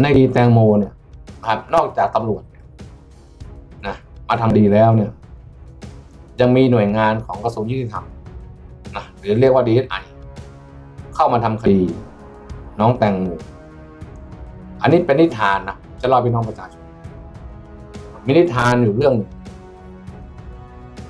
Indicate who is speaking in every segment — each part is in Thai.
Speaker 1: ในคดีแตงโมเนี่ยครับนอกจากตำรวจนะมาทำดีแล้วเนี่ย ยังมีหน่วยงานของกระทรวงยุติธรรมนะหรือเรียกว่าดีเอสไอเข้ามาทำคดี น้องแตงโมอันนี้เป็นนิทานนะจะเล่าพี่น้องประชาชนมีนิทานอยู่เรื่องหนึ่ง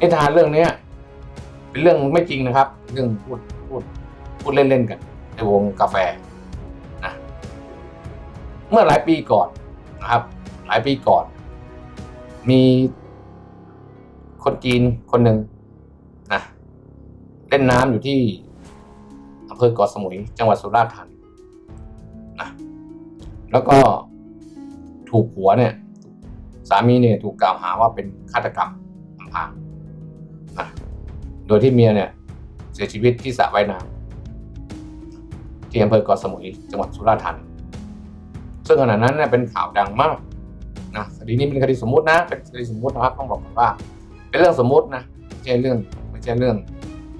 Speaker 1: นิทานเรื่องเนี้ย เป็นเรื่องไม่จริงนะครับ เรื่องพูดพูดพูดเล่นๆกัน ในวงกาแฟ เมื่อหลายปีก่อนนะครับ หลายปีก่อน มีคนจีนคนหนึ่งนะเล่นน้ำอยู่ที่อำเภอเกาะสมุย จังหวัดสุราษฎร์ธานีนะแล้วก็ถูกผัวเนี่ย สามีเนี่ยถูกกล่าวหาว่าเป็นฆาตกรรมอำพรางนะโดยที่เมียเนี่ย เสียชีวิตที่สระว่ายน้ำที่อำเภอเกาะสมุย จังหวัดสุราษฎร์ธานี ซึ่งขณะนั้นเนี่ยเป็นข่าวดังมากนะคดีนี้เป็นคดีสมมุตินะเป็นคดีสมมุตินะครับต้องบอกก่อนว่า เป็นเรื่องสมมุตินะไม่ใช่เรื่องไม่ใช่เรื่อง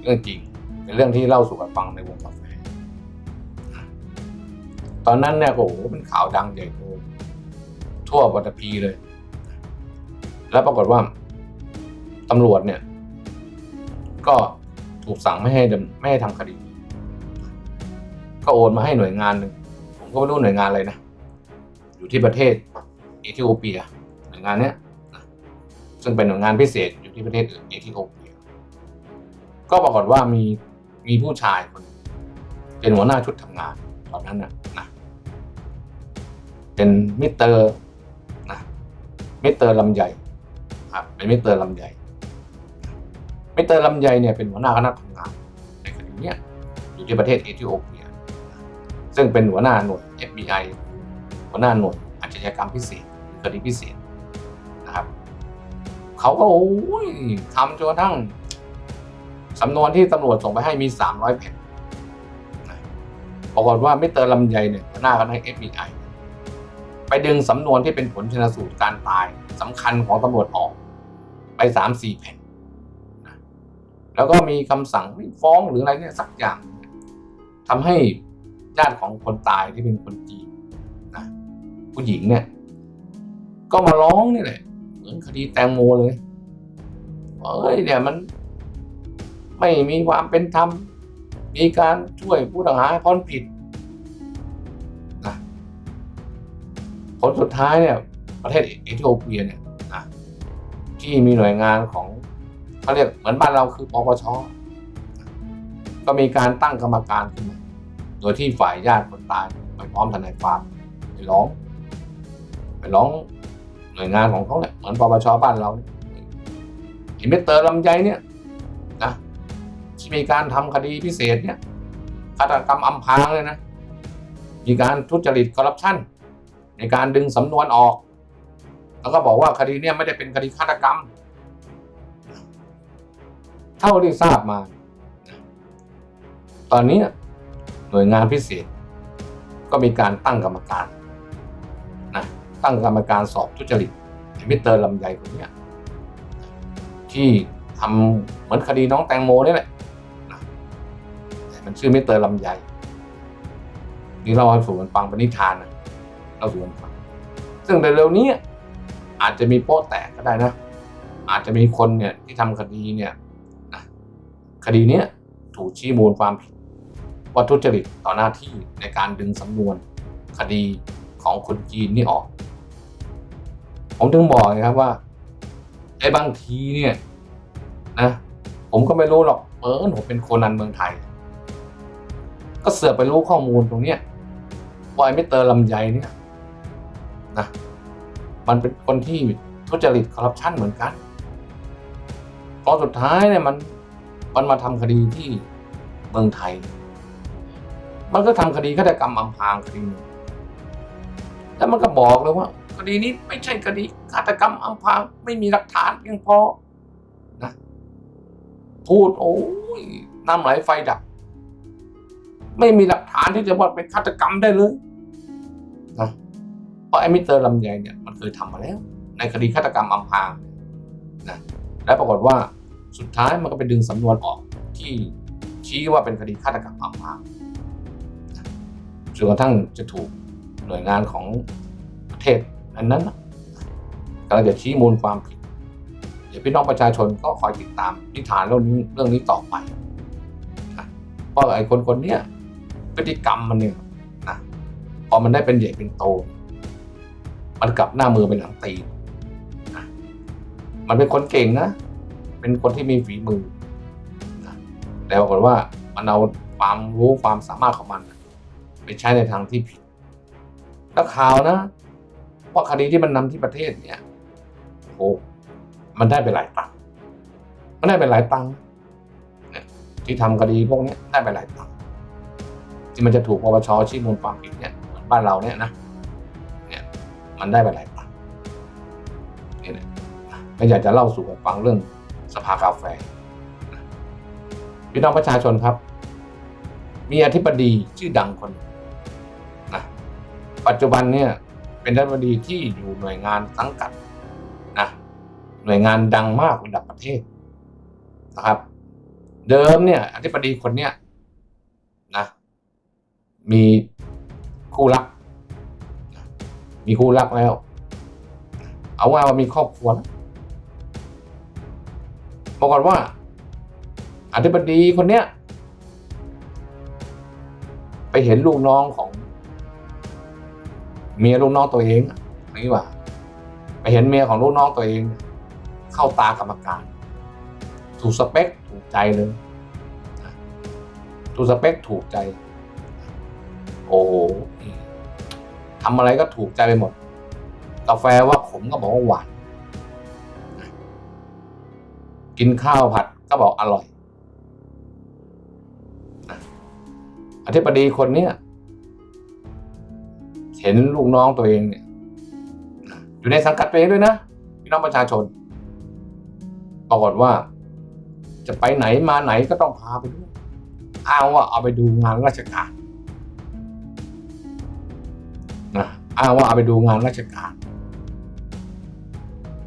Speaker 1: เรื่องจริง เป็นเรื่องที่เล่าสู่กันฟังในวงกาแฟตอนนั้นเนี่ยโอ้โหเป็นข่าวดังใหญ่โตทั่วปัตตภีเลย แล้วปรากฏว่าตำรวจเนี่ย ก็ถูกสั่งไม่ให้ดำไม่ให้ทำคดี ก็โอนมาให้หน่วยงานหนึ่งผมก็ไม่รู้หน่วยงานอะไรนะ อยู่ที่ประเทศเอธิโอเปียหน่วยงานเนี้ยซึ่งเป็นหน่วยงานพิเศษอยู่ที่ประเทศเอธิโอเปีย ก็ปรากฏว่ามีมีผู้ชายคนเป็นหัวหน้าชุดทำงานตอนนั้นนะนะเป็นมิสเตอร์นะมิสเตอร์ลำใหญ่ครับเป็นมิสเตอร์ลำใหญ่มิสเตอร์ลำไยเนี่ยเป็นหัวหน้าคณะทำงานในคดีเนี้ยอยู่ที่ประเทศเอธิโอเปีย ซึ่งเป็นหัวหน้าหน่วย FBI หัวหน้าหน่วยอาชญากรรมพิเศษคดีพิเศษนะครับเขาก็โอ้ยทำจนกระทั่งสำนวนที่ตำรวจส่งไปให้มี 300แผ่นปรากฏว่ามิเตอร์ลำไยเนี่ยหัวหน้าคณะ FBI ไปดึงสำนวนที่เป็นผลชนสูตรการตายสำคัญของตำรวจออกไปสามสี่แผ่น แล้วก็มีคำสั่งฟ้องหรืออะไรเนี่ยสักอย่างทำให้ญาติของคนตายที่เป็นคนจีน ผู้หญิงเนี่ย ก็มาร้องนี่แหละเหมือนคดีแตงโมเลยว่าเอ้ยเนี่ยมัน ไม่มีความเป็นธรรม มีการช่วยผู้ต้องหาพ้นผิดนะผลสุดท้ายเนี่ย ประเทศเอธิโอเปียเนี่ยนะที่มีหน่วยงานของเขาเรียกเหมือนบ้านเราคือปปชก็มีการตั้งกรรมการขึ้นมา โดยที่ฝ่ายญาติคนตายไปพร้อมทนายความไปร้อง ไปร้องหน่วยงานของเขาเนี่ยเหมือนปปชบ้านเราเห็นมิสเตอร์ลำไยเนี่ยนะที่มีการทำคดีพิเศษเนี่ยฆาตกรรมอำพรางเลยนะ มีการทุจริตคอร์รัปชันในการดึงสำนวนออก แล้วก็บอกว่าคดีเนี่ยไม่ได้เป็นคดีฆาตกรรม เท่าที่ทราบมา ตอนนี้หน่วยงานพิเศษ ก็มีการตั้งกรรมการ ตั้งกรรมการสอบทุจริตไอ้มิสเตอร์ลำไยคนนี้ที่ทำเหมือนคดีน้องแตงโมนี่แหละมันชื่อมิสเตอร์ลำไยนี่เราให้สู่กันฟังเป็นนิทานนะเราสู่กันฟัง ซึ่งในเร็วนี้อาจจะมีโป๊ะแตกก็ได้นะ อาจจะมีคนเนี่ยที่ทำคดีเนี่ยคดีเนี้ยถูกชี้มูลความผิดว่าทุจริตต่อหน้าที่ในการดึงสำนวนคดีของคนจีนนี่ออก ผมถึงบอกไงครับว่าไอ้บางทีเนี่ยนะผมก็ไม่รู้หรอกเออผมเป็นโคนันเมืองไทย ก็เสือกไปรู้ข้อมูลตรงเนี้ยว่าไอ้มิเตอร์ลำไยเนี่ยนะมันเป็นคนที่ทุจริตคอร์รัปชันเหมือนกันตอนสุดท้ายเนี่ยมันมันมาทำคดีที่เมืองไทย มันก็ทำคดีฆาตกรรมอำพรางคดีหนึ่ง แล้วมันก็บอกเลยว่าคดีนี้ไม่ใช่คดีฆาตกรรมอำพรางไม่มีหลักฐานเพียงพอนะพูดโอ้ยน้ำไหลไฟดับ ไม่มีหลักฐานที่จะบอกเป็นฆาตกรรมได้เลยนะเพราะไอ้มิเตอร์ลำไยเนี่ยมันเคยทำมาแล้ว ในคดีฆาตกรรมอำพรางนะและปรากฏว่าสุดท้ายมันก็ไปดึงสำนวนออกที่ชี้ว่าเป็นคดีฆาตกรรมอำพรางจนกระทั่งจะถูก หน่วยงานของประเทศอันนั้นกำลังจะชี้มูลความผิดเดี๋ยวพี่น้องประชาชนก็คอยติดตามนิทานเรื่องนี้เรื่องนี้ต่อไปเพราะไอ้คนคนเนี้ยพฤติกรรมมันเนี่ยนะพอมันได้เป็นใหญ่เป็นโต มันกลับหน้ามือเป็นหลังตีนนะมันเป็นคนเก่งนะ เป็นคนที่มีฝีมือนะแต่ปรากฏว่ามันเอาความรู้ความสามารถของมัน ไปใช้ในทางที่ผิด แล้วข่าวนะ เพราะคดีที่มันนำที่ประเทศเนี่ยโอ้มันได้ไปหลายตังค์มันได้ไปหลายตังค์เนี่ที่ทำคดีพวกนี้ได้ไปหลายตังค์ที่มันจะถูกปปชชี้มูลความผิดเนี่ยเหมือนบ้านเราเนี่ยนะเนี่ยมันได้ไปหลายตังค์นี่แหละไม่อยากจะเล่าสู่กันฟังเรื่องสภากาแฟพี่น้องประชาชนครับ มีอธิบดีชื่อดังคนหนึ่ง ปัจจุบันเนี่ยเป็นรัฐมนตรีที่อยู่หน่วยงานสังกัดนะหน่วยงานดังมากระดับประเทศนะครับ เดิมเนี่ยอธิบดีคนเนี้ยนะมีคู่รัก มีคู่รักแล้ว เอาว่าว่ามีครอบครัวแล้วบอกก่อนว่าอธิบดีคนเนี้ยไปเห็นลูกน้องของ เมียลูกน้องตัวเองนี่ว่าไปเห็นเมียของลูกน้องตัวเอง เข้าตากรรมการถูกสเปคถูกใจเลยถูกสเปคถูกใจ โอ้โหทำอะไรก็ถูกใจไปหมด กาแฟว่าขมก็บอกว่าหวาน กินข้าวผัดก็บอกอร่อยอธิบดีคนเนี้ย เห็นลูกน้องตัวเองเนี่ย อยู่ในสังกัดตัวเองด้วยนะพี่น้องประชาชนปรากฏว่า จะไปไหนมาไหนก็ต้องพาไปด้วยอ้างว่าเอาไปดูงานราชการนะอ้างว่าเอาไปดูงานราชการ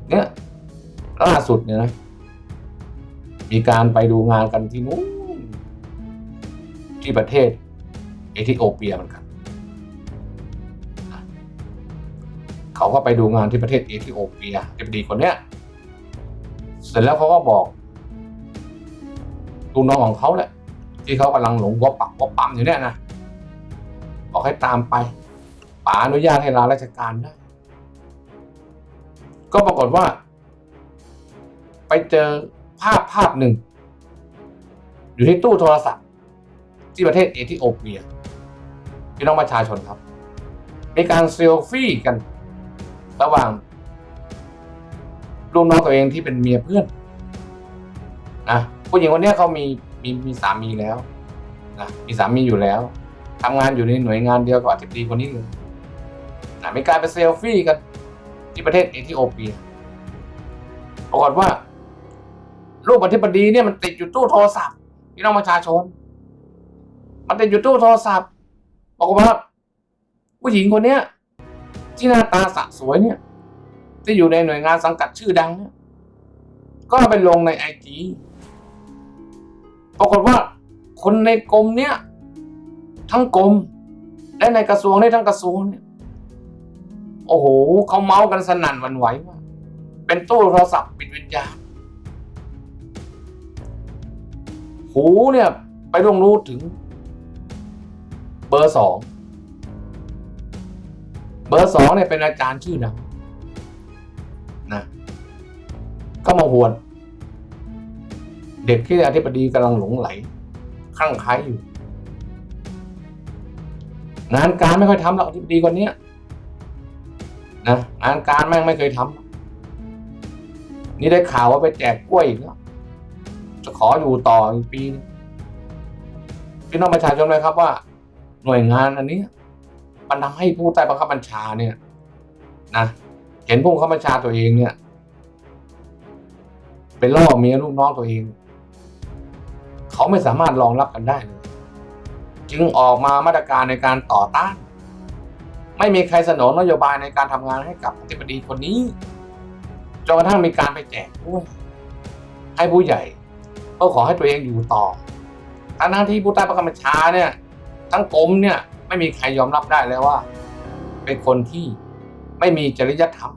Speaker 1: เนี่ยล่าสุดเนี่ยนะมีการไปดูงานกันที่นู้นที่ประเทศเอธิโอเปียเหมือนกัน ก็ไปดูงานที่ประเทศเอธิโอเปียเอฟดีคนเนี้ย เสร็จแล้วเขาก็บอกลูกน้องของเขาแหละ ที่เขากำลังหลงวับปักวับปั๊มอยู่เนี่ยนะบอกให้ตามไปป๋าอนุญาตให้ลาราชการได้ ก็ปรากฏว่า ไปเจอภาพภาพหนึ่ง อยู่ที่ตู้โทรศัพท์ ที่ประเทศเอธิโอเปียพี่น้องประชาชนครับ มีการเซลฟี่กัน ระหว่างลูกน้องตัวเองที่เป็นเมียเพื่อนนะผู้หญิงคนนี้เขามีมีมีสามีแล้วนะมีสามีอยู่แล้วทำงานอยู่ในหน่วยงานเดียวกับอธิบดีคนนี้เลยนะมีการไปเซลฟี่กันที่ประเทศเอธิโอเปียปรากฏว่ารูปอธิบดีเนี่ยมันติดอยู่ตู้โทรศัพท์พี่น้องประชาชน มันติดอยู่ตู้โทรศัพท์บอกว่าผู้หญิงคนเนี้ย ที่หน้าตาสะสวยเนี่ย ที่อยู่ในหน่วยงานสังกัดชื่อดังเนี่ยก็ไปลงในไอจีปรากฏว่าคนในกรมเนี่ย ทั้งกรมและในกระทรวงได้ทั้งกระทรวงเนี่ยโอ้โหเขาเมาส์กันสนั่นวันไหวว่าเป็นตู้โทรศัพท์ปิดวิญญาณหูเนี่ย ไปลงรู้ถึง เบอร์สอง เบอร์สองเนี่ยเป็นอาจารย์ชื่อดังนะก็มาหวน เด็กที่อธิบดีกำลังหลงไหลคลั่งไคล้อยู่ งานการไม่ค่อยทำหรอกอธิบดีคนเนี้ยนะงานการแม่งไม่เคยทำนี่ได้ข่าวว่าไปแจกกล้วยอีกแล้วจะขออยู่ต่ออีกปีนึงพี่น้องประชาชนเลยครับว่า หน่วยงานอันนี้ มันทำให้ผู้ใต้บังคับบัญชาเนี่ยนะเห็นผู้บังคับบัญชาตัวเองเนี่ย เป็นล่อเมียลูกน้องตัวเอง เขาไม่สามารถรองรับกันได้เลยจึงออกมามาตรการในการต่อต้าน ไม่มีใครเสนอนโยบายในการทำงานให้กับอธิบดีคนนี้จนกระทั่งมีการไปแจกด้วยให้ผู้ใหญ่ก็ขอให้ตัวเองอยู่ต่อทั้งที่ผู้ใต้บังคับบัญชาเนี่ย ทั้งกรมเนี่ย ไม่มีใครยอมรับได้เลยว่า เป็นคนที่ไม่มีจริยธรรม